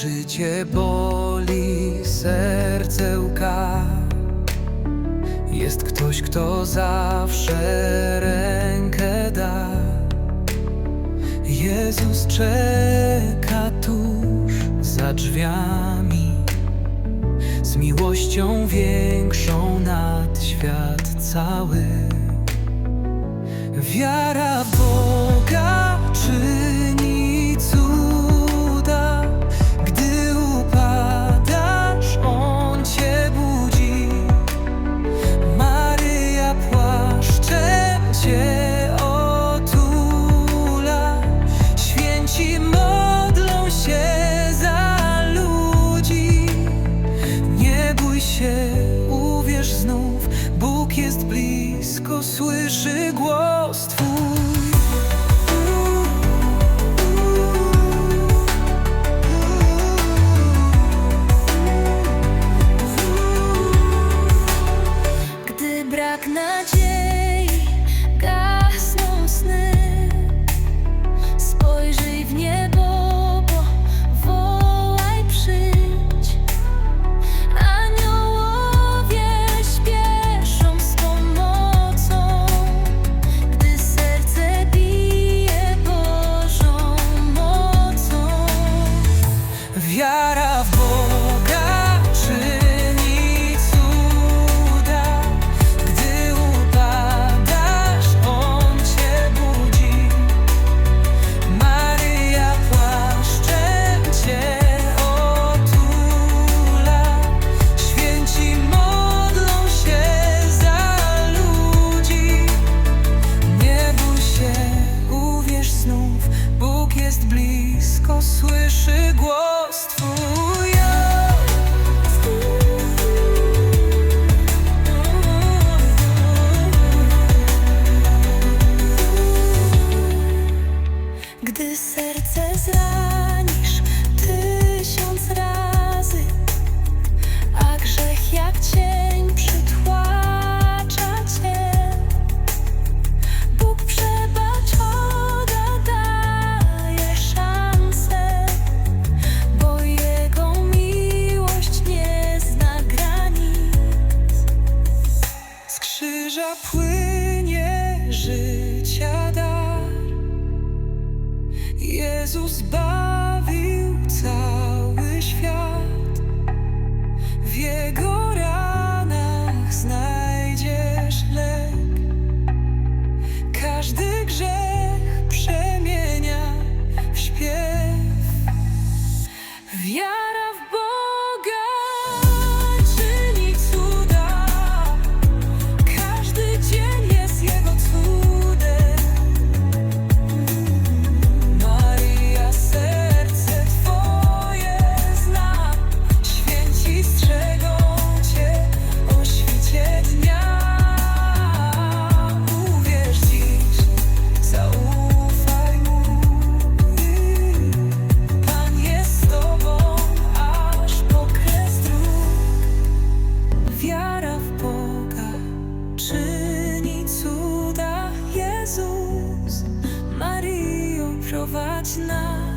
życie boli, serce łka. Jest ktoś, kto zawsze rękę da. Jezus czeka tuż za drzwiami z miłością większą nad świat cały. Wiara Boga blisko, słyszy głos Twój. Wiara w Boga czyni cuda, gdy upadasz, On cię budzi. Maryja płaszczem cię otula, święci modlą się za ludzi. Nie bój się, uwierz znów, Bóg jest blisko, słyszy głos serce zranisz tysiąc razy, a grzech jak cień przytłacza cię, Bóg przebaczoda daje szansę, bo Jego miłość nie zna granic. Z krzyża płynie Jezus bawił cały kierować nas.